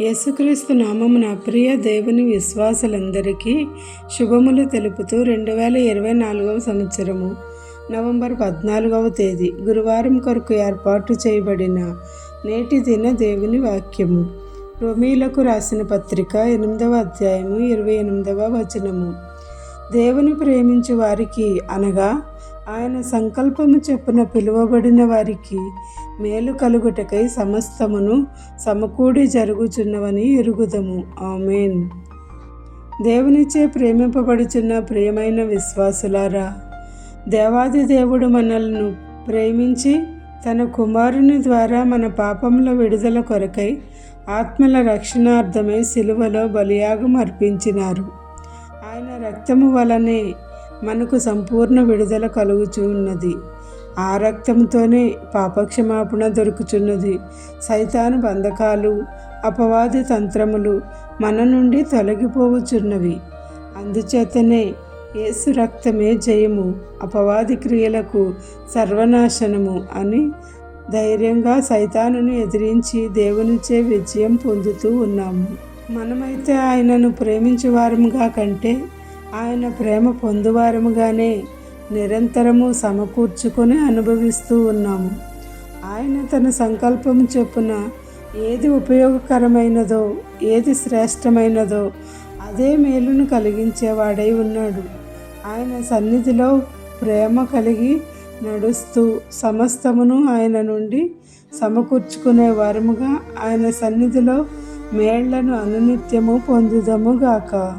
యేసుక్రీస్తు నామమున ప్రియ దేవుని విశ్వాసులందరికీ శుభములు తెలుపుతూ రెండు వేల ఇరవై నాలుగవ సంవత్సరము నవంబర్ పద్నాలుగవ తేదీ గురువారం కొరకు ఏర్పాటు చేయబడిన నేటి దిన దేవుని వాక్యము. రోమీలకు రాసిన పత్రిక ఎనిమిదవ అధ్యాయము ఇరవై ఎనిమిదవ వచనము. దేవుని ప్రేమించు వారికి అనగా ఆయన సంకల్పము చెప్పున పిలువబడిన వారికి మేలు కలుగుటకై సమస్తమును సమకూడి జరుగుచున్నవని ఎరుగుదము. ఆమెన్. దేవునిచే ప్రేమింపబడుచున్న ప్రియమైన విశ్వాసులారా దేవాది దేవుడు మనల్ని ప్రేమించి తన కుమారుని ద్వారా మన పాపముల విడుదల కొరకై ఆత్మల రక్షణార్థమై శిలువలో బలియాగం అర్పించినారు. ఆయన రక్తము వలనే మనకు సంపూర్ణ విడుదల కలుగుచున్నది ఆ రక్తంతోనే పాపక్షమాపణ దొరుకుచున్నది. సైతాను బంధకాలు అపవాది తంత్రములు మన నుండి తొలగిపోవచున్నవి అందుచేతనే యేసు రక్తమే జయము అపవాది క్రియలకు సర్వనాశనము అని ధైర్యంగా సైతానును ఎదిరించి దేవునిచే విజయం పొందుతూ ఉన్నాము. మనమైతే ఆయనను ప్రేమించేవారముగా కంటే ఆయన ప్రేమ పొందువారముగానే నిరంతరము సమకూర్చుకొని అనుభవిస్తూ ఉన్నాము. ఆయన తన సంకల్పం చొప్పున ఏది ఉపయోగకరమైనదో ఏది శ్రేష్టమైనదో అదే మేలును కలిగించేవాడై ఉన్నాడు. ఆయన సన్నిధిలో ప్రేమ కలిగి నడుస్తూ సమస్తమును ఆయన నుండి సమకూర్చుకునే వారముగా ఆయన సన్నిధిలో మేళ్ళను అనునిత్యము పొందుదముగాక